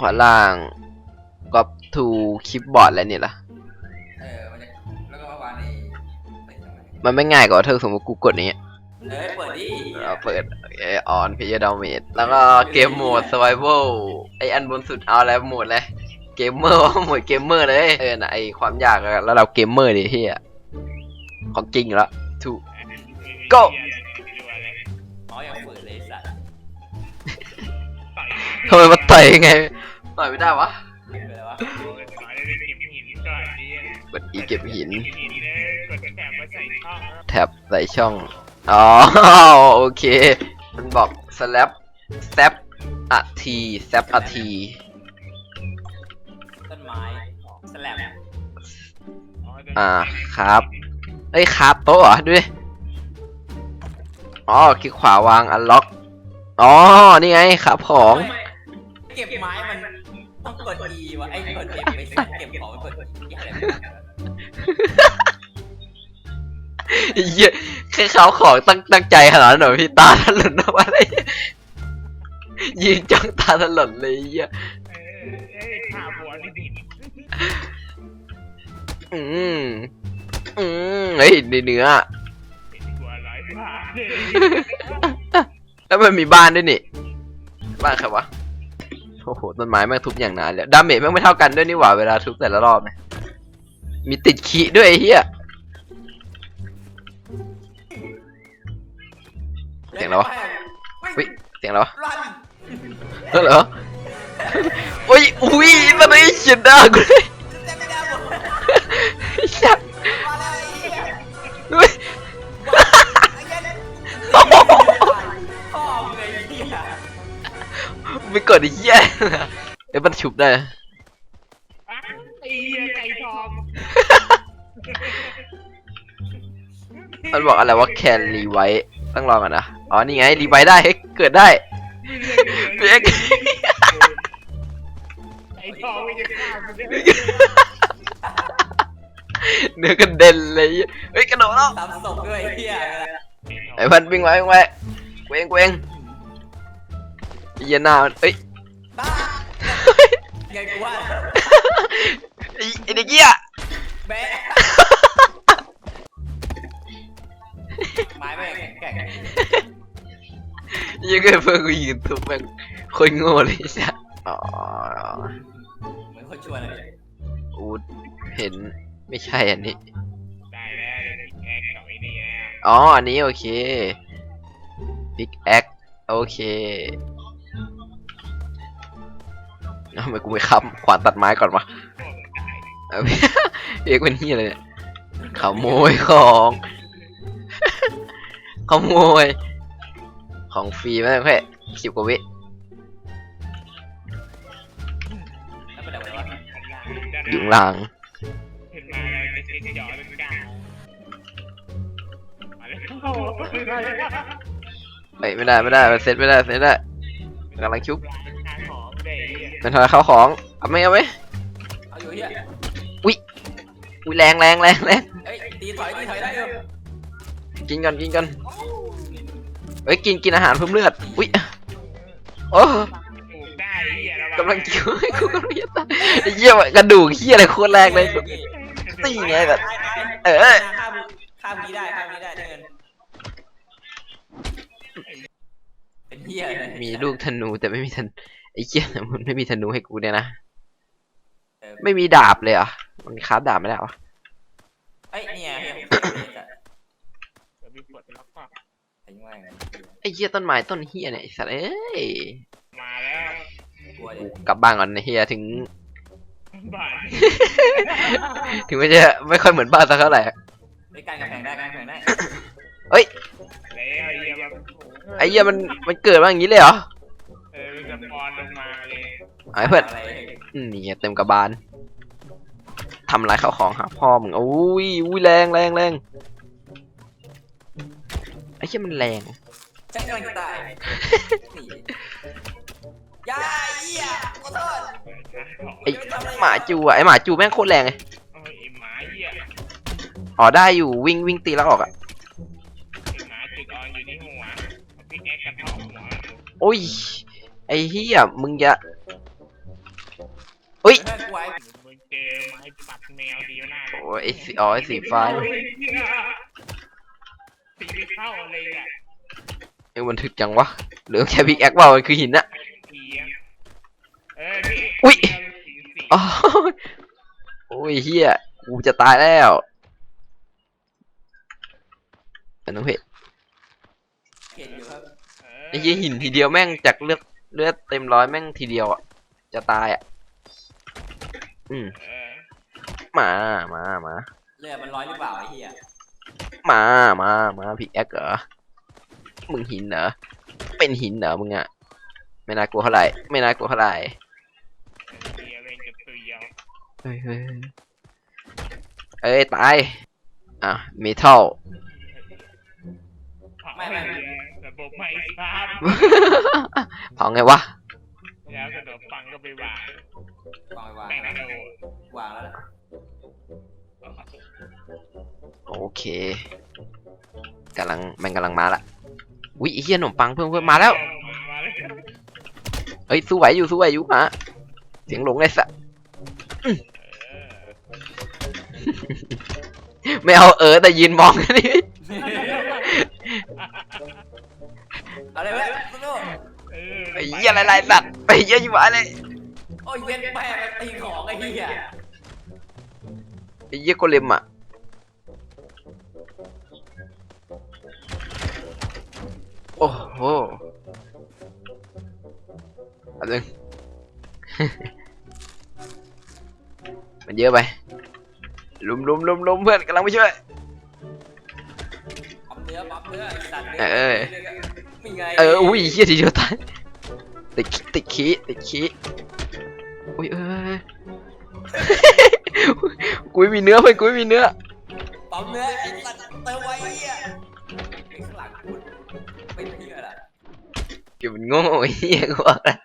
ขวาล่างก็ทูคีย์บอร์ดอะไรนี่ล่ะ เออมันจะแล้วก็มาวางในในตรงไหนมันไม่ง่ายกว่าเธอสมมติกูกดอย่างเงี้ยเอ้ยเปิดดิเราเปิดออนเพย์ดาวเมจแล้วก็เกมโหมด survival ไออันบนสุดเอาอะไรโหมดเลยเกมเมอร์ว่าโหมดเกมเมอร์เลยเออนะไอความยากอะแล้วเราเกมเมอร์ดิเฮียของจริงอยู่แล้วถูก Go อ๋อยังเปิดเลยสัตว์ ทำไมมาต่อยยังไง ต่อยไม่ได้วะเปิดแล้ววะกดอีเก็บหินกดแถบมาใส่ช่องแล้วแท็บใส่ช่อง อ๋อ โอเค มันบอก slap step อะทีแซปอะที ต้นไม้สแลบอ่า ครับ เอ้ยครับโต๊ะเหรอดูดิอ๋อคลิกขวาวางอันล็อก อ๋อ นี่ไงขับของ เก็บไม้มัน ต้องกด E วะไอ้กด F ไม่ใช่เก็บของมันกด E อะไรไม่รู้ไอ้เหี้ยแค่เขาของตั้งตั้งใจขนาดนั้นเหรอพี่ตาถลนออกมาเลยยิงจ้องตาถลนเลยไอ้เหี้ยเออเอ้ยขาบัวนี่ดิบอืมอืมเฮ้ยในเนื้อเป็นบัวร้อยบาทเลยแล้วมันมีบ้านด้วยนี่บ้านใครวะ โอ้โหต้นไม้แม่งทุบอย่างหนาเลยดาเมจแม่งไม่เท่ากันด้วยนี่หว่าเวลาทุบแต่ละรอบนะมีติดขีด้วยไอ้เหี้ย เสียงอะไรวะเฮ้ยเสียงอะไรวะรันเออเหรอ โอ้ยอุ้ยมันไม่เขียนด่ากูเลย กดไอ้เหี้ยเอ้ยมันฉุบได้อะไอ้เหี้ยไก่ทองมันบอกอะไรว่า can รีไวต้องลองก่อนนะ อ๋อ นี่ไงรีไวได้เฮ้ยเกิดได้เปียก ไก่ทองไม่จะฆ่ามันได้เนื้อกระเด็นเลยเฮ้ยกระโดดแล้วตามศพด้วยไอ้เหี้ยไอ้พันวิ่งไว้วิ่งไว้เวงเวงไอ้ เหี้ยหน้ามันเอ้ยบ้าไงกูว่าไอ้ไอ้เด็กเหี้ยแบะไม้ไม่งแข็งยังไงเพื่อนกูยืนทุบแม่งคนโง่เลยจ้ะอ๋อเหมือนคนชวนเลยอูดเห็นไม่ใช่อันนี้ ได้แล้วแอ๊กกับไอ้นี่แล้วอ๋อ อันนี้โอเค Big X โอเค ทำไมกูไม่ค้ำขวานตัดไม้ก่อนวะเอาพี่เอกเป็นที่อะไรเนี่ยขโมยของขโมย ของฟรีไหมแค่สิบกว่าวิแล้วเป็นอยู่ข้างหลังขึ้นมาแล้วจะเช็คจอตรงกลางมาแล้วโอ้โหเฮ้ยไม่ได้ไม่ได้เซ็ตไม่ได้เซ็ตได้กำลังชุบ ได้ไอ้เหี้ยเป็นทอยเข้าของ เอาไหมเอาไหมเอาอยู่เหี้ยอุ้ยแรงแรงแรงแรงเอ้ยตีถอยตีถอยได้อยู่กินกันกินกันเฮ้ยกินกินอาหารเพิ่มเลือด อุ้ยโอ้ปลูกได้ไอ้เหี้ยระวังกำลังคิวให้กูกำลังจะตายไอ้เหี้ยกระดูกเหี้ยอะไรโคตรแรงเลยนี่ไงแบบ เออ ข้ามข้ามนี้ได้ข้ามนี้ได้ได้เงินเป็นเหี้ยเลยมีลูกธนูแต่ไม่มีธนู ไอ้เหี้ยมันไม่มีธนูให้กูเนี่ยนะเออไม่มีดาบเลยเหรอะมันคราฟดาบไม่ได้เหรอเอ้ยเนี่ยเหี้ยเดี๋ยวมีปลดล็อกก็ทิ้งไว้ไงไอ้เหี้ยต้นไม้ต้นเหี้ยเนี่ยไอ้สัตว์เอ้ยมาแล้วกลัวดิกูกลับบ้านก่อนนะเหี้ยถึงบ้านถึงไม่ใช่ไม่ค่อยเหมือนบ้านสักเท่าไหร่ ไอ้ยการกำแพงได้การกำแพงได้เฮ้ยแล้วไอ้เหี้ยแบบไอ้เหี้ยมันมันเกิดมาอย่างนี้เลยเหรอเอ ไอ้เพื่อนอะไรอืมนี่ไงเต็มกระบาลทำลายข้าวของหาพ่อมึงอุ้ยอุ้ยแรงแรงแรงไอ้เหี้ยมันแรงฉันกำลังจะตายหนีอยาเหี้ยขอโทษเปิดทางของไอ้หมาจูอะไอ้หมาจูแม่งโคตรแรงเลยโอ้ยไอ้หมาเหี้ยอ๋อได้อยู่วิ่งวิ่งตีแล้วออกอะไอ้หมาจุดอ่อนอยู่ที่หัวเอาพี่แอ๊กกระเทาะหัวโอ้ยไอ้เหี้ยมึงจะ ปัดแมวเดียวหน้าเลยโอ้ยไอ้สีอ๋อไอ้สีฟ้าโอ้ยเหี้ยสีไม่เข้าเลยอะเอ้ยมันถึกจังวะเหลือแค่พิกแอคว่ามันคือหินอะเสียงเออนี่อุ๊ย สีสีอ๋อโอ้ยเฮียกูจะตายแล้วอันนั้นเพจเห็นอยู่ครับเออไอ้เหี้ยหินทีเดียวแม่งจากเลือดเลือดเต็มร้อยแม่งทีเดียวอะจะตายอะ อืมเออมามามาเลือดมันร้อยหรือเปล่าไอ้เหี้ยมามามาพิกแอคเหรอมึงหินเหรอเป็นหินเหรอมึงอะไม่น่ากลัวเท่าไหร่ไม่น่ากลัวเท่าไหร่เสียเองจะเตียวเฮ้ยเฮ้ยเอ้ยตายอะเมทัลเผาไม่เสียระบบไม่ทราบเผาไงวะ แล้วกระโดดฟังก็ไปวางวางไปวางแม่งกระโดดวางแล้วนะโอเคกำลังมันกำลังมาละอุ้ยไอ้เหี้ยขนมปังเพิ่มเพิ่มมาแล้ว มาแล้วเฮ้ยสู้ไหวอยู่สู้ไหวอยู่มาเสียงหลงเลยสัสเออไม่เอาเออแต่ยืนมองนี่เอาเลยเว้ยสู้ เออไอ้เหี้ยอะไรไรสัตว์ไอ้เหี้ยอยู่อะไรๆโอ้ยเย็นแม่มันตีของไอ้เหี้ยไอ้เหี้ยโกเลมอะโอ้โหอันนึง มันเยอะไป ลุมลุมลุมลุมเพื่อนกำลังไปช่วย ปั๊มเนื้อปั๊มเนื้อไอ้สัตว์เออ มีไงเออ อุ้ยเหี้ยทีเดียวตาย ติดขี้ติดขี้ติดขี้อุ้ยเออกูไม่มีเนื้อเพื่อนกูไม่มีเนื้อปั๊มเนื้อไอ้สัตว์เติมไว้ไอ้เหี้ยไอ้ข้างหลังกูเป็นเหี้ยอะไรเก็บมันโง่ไอ้เหี้ยกูบอกแล้ว